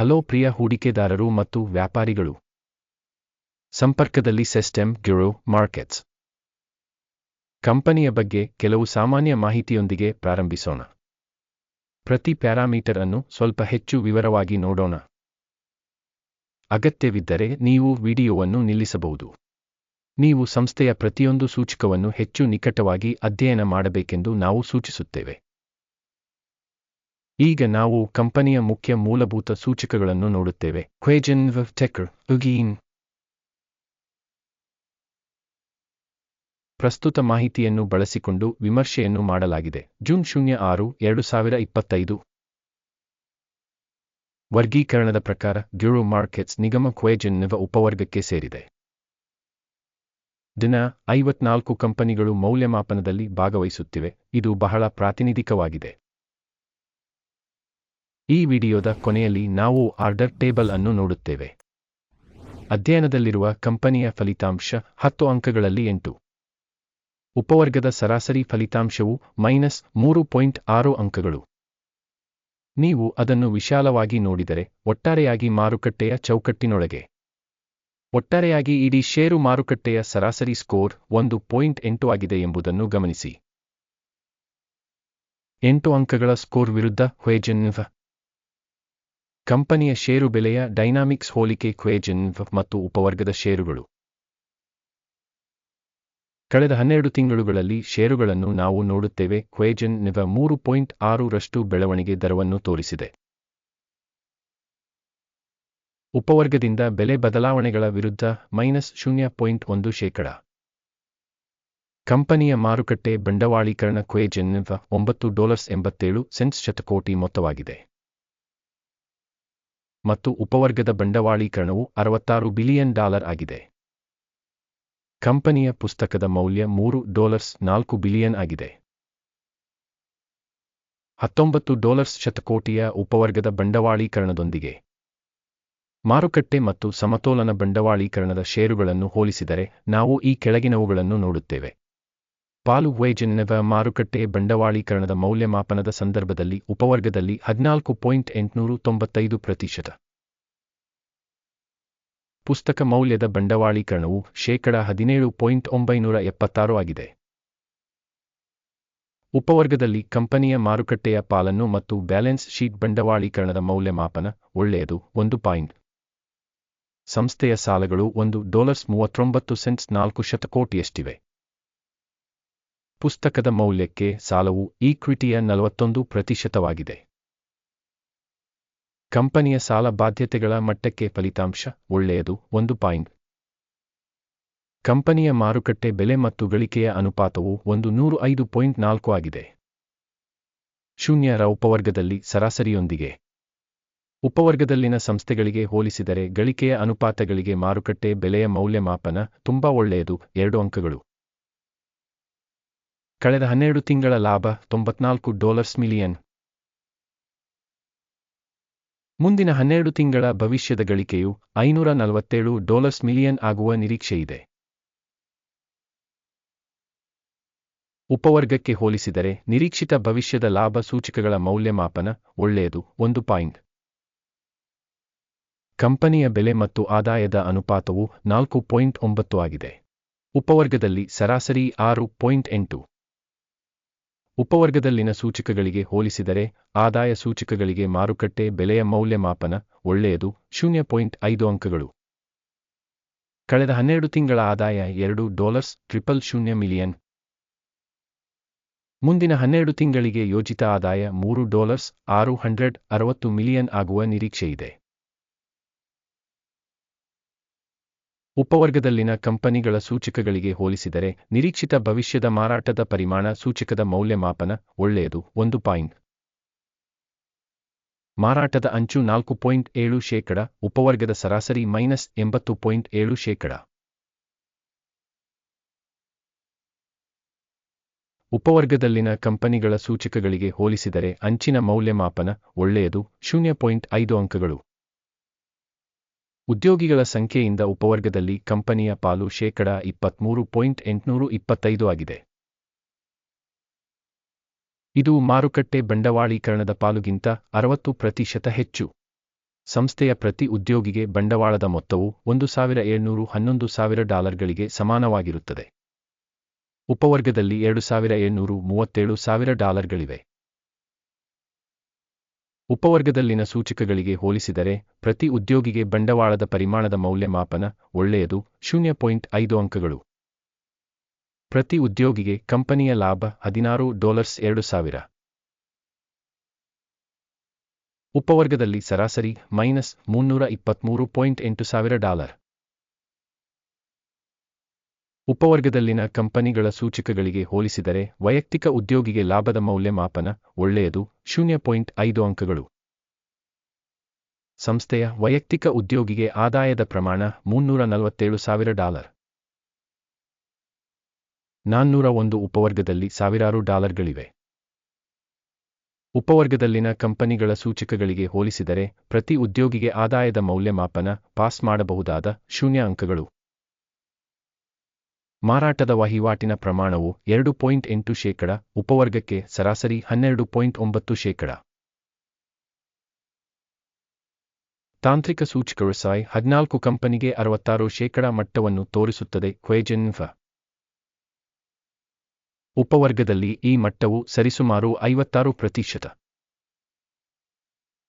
Hello ಪ್ರಿಯ ಹೂಡಿಕೆದಾರರು ಮತ್ತು ವ್ಯಾಪಾರಿಗಳು. ಸಂಪರ್ಕದಲ್ಲಿ ಸೆಸ್ಟೆಮ್ ಗ್ಯುರೋ ಮಾರ್ಕೆಟ್ಸ್ ಕಂಪನಿಯ ಬಗ್ಗೆ ಕೆಲವು ಸಾಮಾನ್ಯ ಮಾಹಿತಿಯೊಂದಿಗೆ ಪ್ರಾರಂಭಿಸೋಣ. ಪ್ರತಿ ಪ್ಯಾರಾಮೀಟರ್ ಅನ್ನು ಸ್ವಲ್ಪ ಹೆಚ್ಚು ವಿವರವಾಗಿ ನೋಡೋಣ. ಅಗತ್ಯವಿದ್ದರೆ ನೀವು ವಿಡಿಯೋವನ್ನು ನಿಲ್ಲಿಸಬಹುದು. ನೀವು ಸಂಸ್ಥೆಯ ಪ್ರತಿಯೊಂದು ಸೂಚಕವನ್ನು ಹೆಚ್ಚು ನಿಕಟವಾಗಿ ಅಧ್ಯಯನ ಮಾಡಬೇಕೆಂದು ನಾವು ಸೂಚಿಸುತ್ತೇವೆ. ಈಗ ನಾವು ಕಂಪನಿಯ ಮುಖ್ಯ ಮೂಲಭೂತ ಸೂಚಕಗಳನ್ನು ನೋಡುತ್ತೇವೆ. ಕ್ವೇಜನ್ ಟೆಕರ್ ಉಗೀನ್ ಪ್ರಸ್ತುತ ಮಾಹಿತಿಯನ್ನು ಬಳಸಿಕೊಂಡು ವಿಮರ್ಶೆಯನ್ನು ಮಾಡಲಾಗಿದೆ. ಜೂನ್ ಶೂನ್ಯ ಆರು, ಎರಡು ಸಾವಿರ ಇಪ್ಪತ್ತೈದು. ವರ್ಗೀಕರಣದ ಪ್ರಕಾರ ಗ್ಯೂರೋ ಮಾರ್ಕೆಟ್ಸ್ ನಿಗಮ ಕ್ವೇಜನ್ ಉಪವರ್ಗಕ್ಕೆ ಸೇರಿದೆ. ದಿನ, ಐವತ್ನಾಲ್ಕು ಕಂಪನಿಗಳು ಮೌಲ್ಯಮಾಪನದಲ್ಲಿ ಭಾಗವಹಿಸುತ್ತಿವೆ. ಇದು ಬಹಳ ಪ್ರಾತಿನಿಧಿಕವಾಗಿದೆ. ಈ ವಿಡಿಯೋದ ಕೊನೆಯಲ್ಲಿ ನಾವು ಆರ್ಡರ್ ಟೇಬಲ್ ಅನ್ನು ನೋಡುತ್ತೇವೆ. ಅಧ್ಯಯನದಲ್ಲಿರುವ ಕಂಪನಿಯ ಫಲಿತಾಂಶ ಹತ್ತು ಅಂಕಗಳಲ್ಲಿ ಎಂಟು. ಉಪವರ್ಗದ ಸರಾಸರಿ ಫಲಿತಾಂಶವು ಮೈನಸ್ ಮೂರು ಪಾಯಿಂಟ್ ಆರು ಅಂಕಗಳು. ನೀವು ಅದನ್ನು ವಿಶಾಲವಾಗಿ ನೋಡಿದರೆ ಒಟ್ಟಾರೆಯಾಗಿ ಮಾರುಕಟ್ಟೆಯ ಚೌಕಟ್ಟಿನೊಳಗೆ. ಒಟ್ಟಾರೆಯಾಗಿ ಇಡೀ ಷೇರು ಮಾರುಕಟ್ಟೆಯ ಸರಾಸರಿ ಸ್ಕೋರ್ ಒಂದು ಪಾಯಿಂಟ್ ಎಂಟು ಆಗಿದೆ ಎಂಬುದನ್ನು ಗಮನಿಸಿ. ಎಂಟು ಅಂಕಗಳ ಸ್ಕೋರ್ ವಿರುದ್ಧ ಕಂಪನಿಯ ಷೇರು ಬೆಲೆಯ ಡೈನಾಮಿಕ್ಸ್ ಹೋಲಿಕೆ ಕ್ವೇಜನ್ ಮತ್ತು ಉಪವರ್ಗದ ಷೇರುಗಳು. ಕಳೆದ ಹನ್ನೆರಡು ತಿಂಗಳುಗಳಲ್ಲಿ ಷೇರುಗಳನ್ನು ನಾವು ನೋಡುತ್ತೇವೆ, ಕ್ವೇಜನ್ ನಿವ ಮೂರು ಪಾಯಿಂಟ್ ಆರು ರಷ್ಟು ಬೆಳವಣಿಗೆ ದರವನ್ನು ತೋರಿಸಿದೆ. ಉಪವರ್ಗದಿಂದ ಬೆಲೆ ಬದಲಾವಣೆಗಳ ವಿರುದ್ಧ ಮೈನಸ್ ಶೂನ್ಯ ಪಾಯಿಂಟ್ ಒಂದು ಶೇಕಡ. ಕಂಪನಿಯ ಮಾರುಕಟ್ಟೆ ಬಂಡವಾಳೀಕರಣ ಕ್ವೇಜನ್ ಒಂಬತ್ತು ಡಾಲರ್ಸ್ ಎಂಬತ್ತೇಳು ಸೆನ್ಸ್ ಶತಕೋಟಿ ಮೊತ್ತವಾಗಿದೆ. ಮತ್ತು ಉಪವರ್ಗದ ಬಂಡವಾಳೀಕರಣವು ಅರವತ್ತಾರು ಬಿಲಿಯನ್ ಡಾಲರ್ ಆಗಿದೆ. ಕಂಪನಿಯ ಪುಸ್ತಕದ ಮೌಲ್ಯ ಮೂರು ಡಾಲರ್ಸ್ ನಾಲ್ಕು ಬಿಲಿಯನ್ ಆಗಿದೆ. ಹತ್ತೊಂಬತ್ತು ಡಾಲರ್ಸ್ ಶತಕೋಟಿಯ ಉಪವರ್ಗದ ಬಂಡವಾಳೀಕರಣದೊಂದಿಗೆ ಮಾರುಕಟ್ಟೆ ಮತ್ತು ಸಮತೋಲನ ಬಂಡವಾಳೀಕರಣದ ಷೇರುಗಳನ್ನು ಹೋಲಿಸಿದರೆ ನಾವು ಈ ಕೆಳಗಿನವುಗಳನ್ನು ನೋಡುತ್ತೇವೆ. ಪಾಲು ವೇಜನ್ನೆವ ಮಾರುಕಟ್ಟೆ ಬಂಡವಾಳೀಕರಣದ ಮೌಲ್ಯಮಾಪನದ ಸಂದರ್ಭದಲ್ಲಿ ಉಪವರ್ಗದಲ್ಲಿ ಹದಿನಾಲ್ಕು ಪಾಯಿಂಟ್ ಎಂಟುನೂರು ತೊಂಬತ್ತೈದು ಪ್ರತಿಶತ. ಪುಸ್ತಕ ಮೌಲ್ಯದ ಬಂಡವಾಳೀಕರಣವು ಶೇಕಡ ಹದಿನೇಳು ಪಾಯಿಂಟ್ ಒಂಬೈನೂರ ಎಪ್ಪತ್ತಾರು ಆಗಿದೆ. ಉಪವರ್ಗದಲ್ಲಿ ಕಂಪನಿಯ ಮಾರುಕಟ್ಟೆಯ ಪಾಲನ್ನು ಮತ್ತು ಬ್ಯಾಲೆನ್ಸ್ ಶೀಟ್ ಬಂಡವಾಳೀಕರಣದ ಮೌಲ್ಯಮಾಪನ ಒಳ್ಳೆಯದು, ಒಂದು ಪಾಯಿಂಟ್. ಸಂಸ್ಥೆಯ ಸಾಲಗಳು ಒಂದು ಡಾಲರ್ಸ್ ಮೂವತ್ತೊಂಬತ್ತು ಸೆಂಟ್ಸ್ ನಾಲ್ಕು ಶತಕೋಟಿಯಷ್ಟಿವೆ. ಪುಸ್ತಕದ ಮೌಲ್ಯಕ್ಕೆ ಸಾಲವು ಈಕ್ವಿಟಿಯ ನಲವತ್ತೊಂದು ಪ್ರತಿಶತವಾಗಿದೆ. ಕಂಪನಿಯ ಸಾಲ ಬಾಧ್ಯತೆಗಳ ಮಟ್ಟಕ್ಕೆ ಫಲಿತಾಂಶ, ಒಳ್ಳೆಯದು, ಒಂದು ಪಾಯಿಂಟ್. ಕಂಪನಿಯ ಮಾರುಕಟ್ಟೆ ಬೆಲೆ ಮತ್ತು ಗಳಿಕೆಯ ಅನುಪಾತವು ಒಂದು ನೂರು ಐದು ಪಾಯಿಂಟ್ ನಾಲ್ಕು ಆಗಿದೆ. ಶೂನ್ಯರ ಉಪವರ್ಗದಲ್ಲಿ ಸರಾಸರಿಯೊಂದಿಗೆ. ಉಪವರ್ಗದಲ್ಲಿನ ಸಂಸ್ಥೆಗಳಿಗೆ ಹೋಲಿಸಿದರೆ ಗಳಿಕೆಯ ಅನುಪಾತಗಳಿಗೆ ಮಾರುಕಟ್ಟೆ ಬೆಲೆಯ ಮೌಲ್ಯಮಾಪನ ತುಂಬಾ ಒಳ್ಳೆಯದು, ಎರಡು ಅಂಕಗಳು. ಕಳೆದ ಹನ್ನೆರಡು ತಿಂಗಳ ಲಾಭ ತೊಂಬತ್ನಾಲ್ಕು ಡಾಲರ್ಸ್ ಮಿಲಿಯನ್. ಮುಂದಿನ ಹನ್ನೆರಡು ತಿಂಗಳ ಭವಿಷ್ಯದ ಗಳಿಕೆಯು ಐನೂರ ನಲವತ್ತೇಳು ಡಾಲರ್ಸ್ ಮಿಲಿಯನ್ ಆಗುವ ನಿರೀಕ್ಷೆಯಿದೆ ಉಪವರ್ಗಕ್ಕೆ ಹೋಲಿಸಿದರೆ ನಿರೀಕ್ಷಿತ ಭವಿಷ್ಯದ ಲಾಭ ಸೂಚಕಗಳ ಮೌಲ್ಯಮಾಪನ ಒಳ್ಳೆಯದು ಒಂದು ಪಾಯಿಂಟ್. ಕಂಪನಿಯ ಬೆಲೆ ಮತ್ತು ಆದಾಯದ ಅನುಪಾತವು ನಾಲ್ಕು ಪಾಯಿಂಟ್ ಒಂಬತ್ತು ಆಗಿದೆ. ಉಪವರ್ಗದಲ್ಲಿ ಸರಾಸರಿ ಆರು ಪಾಯಿಂಟ್ ಎಂಟು. ಉಪವರ್ಗದಲ್ಲಿನ ಸೂಚಕಗಳಿಗೆ ಹೋಲಿಸಿದರೆ ಆದಾಯ ಸೂಚಕಗಳಿಗೆ ಮಾರುಕಟ್ಟೆ ಬೆಲೆಯ ಮೌಲ್ಯಮಾಪನ ಒಳ್ಳೆಯದು, ಶೂನ್ಯ ಪಾಯಿಂಟ್ ಐದು ಅಂಕಗಳು. ಕಳೆದ ಹನ್ನೆರಡು ತಿಂಗಳ ಆದಾಯ ಎರಡು ಡಾಲರ್ಸ್ ಟ್ರಿಪಲ್ ಶೂನ್ಯ ಮಿಲಿಯನ್. ಮುಂದಿನ ಹನ್ನೆರಡು ತಿಂಗಳಿಗೆ ಯೋಜಿತ ಆದಾಯ ಮೂರು ಡಾಲರ್ಸ್ ಆರು ಹಂಡ್ರೆಡ್ ಅರವತ್ತು ಮಿಲಿಯನ್ ಆಗುವ ನಿರೀಕ್ಷೆಯಿದೆ. ಉಪವರ್ಗದಲ್ಲಿನ ಕಂಪನಿಗಳ ಸೂಚಕಗಳಿಗೆ ಹೋಲಿಸಿದರೆ, ನಿರೀಕ್ಷಿತ ಭವಿಷ್ಯದ ಮಾರಾಟದ ಪರಿಮಾಣ ಸೂಚಕದ ಮೌಲ್ಯಮಾಪನ ಒಳ್ಳೆಯದು. ಒಂದು ಪಾಯಿಂಟ್. ಮಾರಾಟದ ಅಂಚು ನಾಲ್ಕು ಪಾಯಿಂಟ್ ಏಳು ಶೇಕಡ, ಉಪವರ್ಗದ ಸರಾಸರಿ ಮೈನಸ್ ಎಂಬತ್ತು ಪಾಯಿಂಟ್ ಏಳು ಶೇಕಡ. ಉಪವರ್ಗದಲ್ಲಿನ ಕಂಪನಿಗಳ ಸೂಚಕಗಳಿಗೆ ಹೋಲಿಸಿದರೆ, ಅಂಚಿನ ಮೌಲ್ಯಮಾಪನ ಒಳ್ಳೆಯದು. ಶೂನ್ಯ ಪಾಯಿಂಟ್ ಐದು ಅಂಕಗಳು. ಉದ್ಯೋಗಿಗಳ ಸಂಖ್ಯೆಯಿಂದ ಉಪವರ್ಗದಲ್ಲಿ ಕಂಪನಿಯ ಪಾಲು ಶೇಕಡ ಇಪ್ಪತ್ಮೂರು ಪಾಯಿಂಟ್ ಎಂಟುನೂರು ಇಪ್ಪತ್ತೈದು ಆಗಿದೆ. ಇದು ಮಾರುಕಟ್ಟೆ ಬಂಡವಾಳೀಕರಣದ ಪಾಲುಗಿಂತ ಅರವತ್ತು ಪ್ರತಿಶತ ಹೆಚ್ಚು. ಸಂಸ್ಥೆಯ ಪ್ರತಿ ಉದ್ಯೋಗಿಗೆ ಬಂಡವಾಳದ ಮೊತ್ತವು ಒಂದು ಸಾವಿರ ಏಳ್ನೂರು ಹನ್ನೊಂದು ಸಾವಿರ ಡಾಲರ್ಗಳಿಗೆ ಸಮಾನವಾಗಿರುತ್ತದೆ. ಉಪವರ್ಗದಲ್ಲಿ ಎರಡು ಸಾವಿರ ಏಳ್ನೂರು ಮೂವತ್ತೇಳು ಸಾವಿರ ಡಾಲರ್ಗಳಿವೆ. ಉಪವರ್ಗದಲ್ಲಿನ ಸೂಚಕಗಳಿಗೆ ಹೋಲಿಸಿದರೆ, ಪ್ರತಿ ಉದ್ಯೋಗಿಗೆ ಬಂಡವಾಳದ ಪರಿಮಾಣದ ಮೌಲ್ಯಮಾಪನ ಒಳ್ಳೆಯದು, ಶೂನ್ಯ ಪಾಯಿಂಟ್ ಐದು ಅಂಕಗಳು. ಪ್ರತಿ ಉದ್ಯೋಗಿಗೆ ಕಂಪನಿಯ ಲಾಭ ಹದಿನಾರು ಡಾಲರ್ಸ್ ಎರಡು ಸಾವಿರ. ಉಪವರ್ಗದಲ್ಲಿ ಸರಾಸರಿ ಮೈನಸ್ ಮುನ್ನೂರ ಇಪ್ಪತ್ಮೂರು ಪಾಯಿಂಟ್ ಎಂಟು ಸಾವಿರ ಡಾಲರ್. ಉಪವರ್ಗದಲ್ಲಿನ ಕಂಪನಿಗಳ ಸೂಚಕಗಳಿಗೆ ಹೋಲಿಸಿದರೆ ವೈಯಕ್ತಿಕ ಉದ್ಯೋಗಿಗೆ ಲಾಭದ ಮೌಲ್ಯಮಾಪನ ಒಳ್ಳೆಯದು, ಶೂನ್ಯ ಪಾಯಿಂಟ್ ಐದು ಅಂಕಗಳು. ಸಂಸ್ಥೆಯ ವೈಯಕ್ತಿಕ ಉದ್ಯೋಗಿಗೆ ಆದಾಯದ ಪ್ರಮಾಣ ಮುನ್ನೂರ ನಲವತ್ತೇಳು ಸಾವಿರ ಡಾಲರ್. ನಾನ್ನೂರ ಒಂದು ಉಪವರ್ಗದಲ್ಲಿ ಸಾವಿರಾರು ಡಾಲರ್ಗಳಿವೆ. ಉಪವರ್ಗದಲ್ಲಿನ ಕಂಪನಿಗಳ ಸೂಚಕಗಳಿಗೆ ಹೋಲಿಸಿದರೆ ಪ್ರತಿ ಉದ್ಯೋಗಿಗೆ ಆದಾಯದ ಮೌಲ್ಯಮಾಪನ ಪಾಸ್ ಮಾಡಬಹುದಾದ ಶೂನ್ಯ ಅಂಕಗಳು. ಮಾರಾಟದ ವಹಿವಾಟಿನ ಪ್ರಮಾಣವು ಎರಡು ಪಾಯಿಂಟ್ ಎಂಟು ಶೇಕಡ, ಉಪವರ್ಗಕ್ಕೆ ಸರಾಸರಿ ಹನ್ನೆರಡು ಪಾಯಿಂಟ್ ಒಂಬತ್ತು ಶೇಕಡ. ತಾಂತ್ರಿಕ ಸೂಚಿಗಳು ಸಾಯ್ ಹದಿನಾಲ್ಕು ಕಂಪನಿಗೆ ಅರವತ್ತಾರು ಶೇಕಡ ಮಟ್ಟವನ್ನು ತೋರಿಸುತ್ತದೆ ಕ್ವೇಜೆನ್ಫ ಉಪವರ್ಗದಲ್ಲಿ ಈ ಮಟ್ಟವು ಸರಿಸುಮಾರು ಐವತ್ತಾರು ಪ್ರತಿಶತ.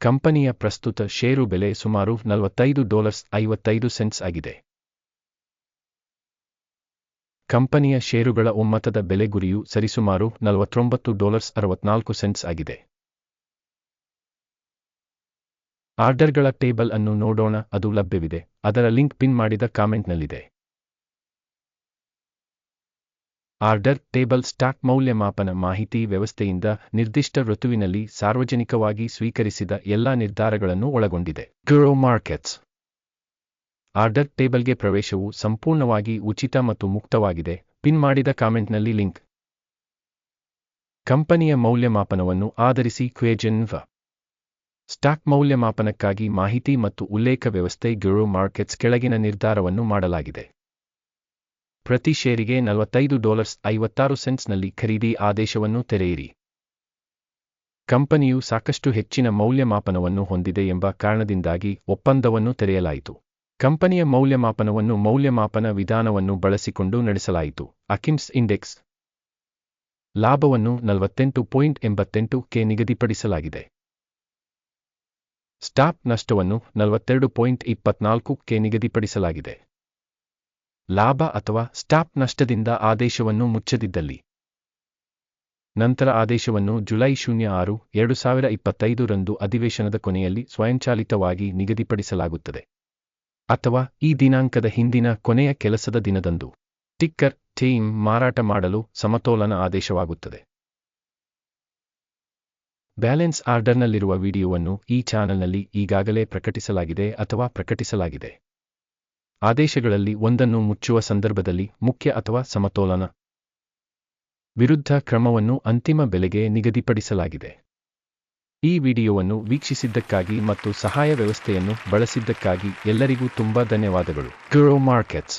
ಕಂಪನಿಯ ಪ್ರಸ್ತುತ ಷೇರು ಬೆಲೆ ಸುಮಾರು ನಲವತ್ತೈದು ಡಾಲರ್ಸ್ ಐವತ್ತೈದು ಸೆಂಟ್ಸ್ ಆಗಿದೆ. ಕಂಪನಿಯ ಷೇರುಗಳ ಒಮ್ಮತದ ಬೆಲೆ ಗುರಿಯು ಸರಿಸುಮಾರು ನಲವತ್ತೊಂಬತ್ತು ಡಾಲರ್ಸ್ ಅರವತ್ನಾಲ್ಕು ಸೆಂಟ್ಸ್ ಆಗಿದೆ. ಆರ್ಡರ್ಗಳ ಟೇಬಲ್ ಅನ್ನು ನೋಡೋಣ, ಅದು ಲಭ್ಯವಿದೆ. ಅದರ ಲಿಂಕ್ ಪಿನ್ ಮಾಡಿದ ಕಾಮೆಂಟ್ನಲ್ಲಿದೆ. ಆರ್ಡರ್ ಟೇಬಲ್ ಸ್ಟಾಕ್ ಮೌಲ್ಯಮಾಪನ ಮಾಹಿತಿ ವ್ಯವಸ್ಥೆಯಿಂದ ನಿರ್ದಿಷ್ಟ ಋತುವಿನಲ್ಲಿ ಸಾರ್ವಜನಿಕವಾಗಿ ಸ್ವೀಕರಿಸಿದ ಎಲ್ಲಾ ನಿರ್ಧಾರಗಳನ್ನು ಒಳಗೊಂಡಿದೆ. ಗ್ರೋ ಮಾರ್ಕೆಟ್ಸ್ ಆರ್ಡರ್ ಟೇಬಲ್ಗೆ ಪ್ರವೇಶವು ಸಂಪೂರ್ಣವಾಗಿ ಉಚಿತ ಮತ್ತು ಮುಕ್ತವಾಗಿದೆ. ಪಿನ್ ಮಾಡಿದ ಕಾಮೆಂಟ್ನಲ್ಲಿ ಲಿಂಕ್. ಕಂಪನಿಯ ಮೌಲ್ಯಮಾಪನವನ್ನು ಆಧರಿಸಿ ಕ್ವೇಜೆನ್ವ. ಸ್ಟಾಕ್ ಮೌಲ್ಯಮಾಪನಕ್ಕಾಗಿ ಮಾಹಿತಿ ಮತ್ತು ಉಲ್ಲೇಖ ವ್ಯವಸ್ಥೆ ಗ್ಯೂರೋ ಮಾರ್ಕೆಟ್ಸ್ ಕೆಳಗಿನ ನಿರ್ಧಾರವನ್ನು ಮಾಡಲಾಗಿದೆ. ಪ್ರತಿ ಷೇರಿಗೆ ನಲವತ್ತೈದು ಡಾಲರ್ಸ್ ಐವತ್ತಾರು ಸೆಂಟ್ಸ್ನಲ್ಲಿ ಖರೀದಿ ಆದೇಶವನ್ನು ತೆರೆಯಿರಿ. ಕಂಪನಿಯು ಸಾಕಷ್ಟು ಹೆಚ್ಚಿನ ಮೌಲ್ಯಮಾಪನವನ್ನು ಹೊಂದಿದೆ ಎಂಬ ಕಾರಣದಿಂದಾಗಿ ಒಪ್ಪಂದವನ್ನು ತೆರೆಯಲಾಯಿತು. ಕಂಪನಿಯ ಮೌಲ್ಯಮಾಪನವನ್ನು ಮೌಲ್ಯಮಾಪನ ವಿಧಾನವನ್ನು ಬಳಸಿಕೊಂಡು ನಡೆಸಲಾಯಿತು. ಅಕಿಮ್ಸ್ ಇಂಡೆಕ್ಸ್ ಲಾಭವನ್ನು ನಲವತ್ತೆಂಟು ಪಾಯಿಂಟ್ ಎಂಬತ್ತೆಂಟು ಕೆ ನಿಗದಿಪಡಿಸಲಾಗಿದೆ. ಸ್ಟಾಪ್ ನಷ್ಟವನ್ನು ನಲವತ್ತೆರಡು ಪಾಯಿಂಟ್ ಇಪ್ಪತ್ನಾಲ್ಕು ಕೆ ನಿಗದಿಪಡಿಸಲಾಗಿದೆ. ಲಾಭ ಅಥವಾ ಸ್ಟಾಪ್ ನಷ್ಟದಿಂದ ಆದೇಶವನ್ನು ಮುಚ್ಚದಿದ್ದಲ್ಲಿ. ನಂತರ ಆದೇಶವನ್ನು ಜುಲೈ ಶೂನ್ಯ ಆರು, ಎರಡು ಸಾವಿರ ಇಪ್ಪತ್ತೈದು ರಂದು ಅಧಿವೇಶನದ ಕೊನೆಯಲ್ಲಿ ಸ್ವಯಂಚಾಲಿತವಾಗಿ ನಿಗದಿಪಡಿಸಲಾಗುತ್ತದೆ. ಅಥವಾ ಈ ದಿನಾಂಕದ ಹಿಂದಿನ ಕೊನೆಯ ಕೆಲಸದ ದಿನದಂದು. ಟಿಕ್ಕರ್ ಟೀಮ್ ಮಾರಾಟ ಮಾಡಲು ಸಮತೋಲನ ಆದೇಶವಾಗುತ್ತದೆ. ಬ್ಯಾಲೆನ್ಸ್ ಆರ್ಡರ್ನಲ್ಲಿರುವ ವಿಡಿಯೋವನ್ನು ಈ ಚಾನೆಲ್ನಲ್ಲಿ ಈಗಾಗಲೇ ಪ್ರಕಟಿಸಲಾಗಿದೆ ಅಥವಾ ಪ್ರಕಟಿಸಲಾಗಿದೆ. ಆದೇಶಗಳಲ್ಲಿ ಒಂದನ್ನು ಮುಚ್ಚುವ ಸಂದರ್ಭದಲ್ಲಿ ಮುಖ್ಯ ಅಥವಾ ಸಮತೋಲನ. ವಿರುದ್ಧ ಕ್ರಮವನ್ನು ಅಂತಿಮ ಬೆಲೆಗೆ ನಿಗದಿಪಡಿಸಲಾಗಿದೆ. ಈ ವಿಡಿಯೋವನ್ನು ವೀಕ್ಷಿಸಿದ್ದಕ್ಕಾಗಿ ಮತ್ತು ಸಹಾಯ ವ್ಯವಸ್ಥೆಯನ್ನು ಬಳಸಿದ್ದಕ್ಕಾಗಿ ಎಲ್ಲರಿಗೂ ತುಂಬಾ ಧನ್ಯವಾದಗಳು. Grow markets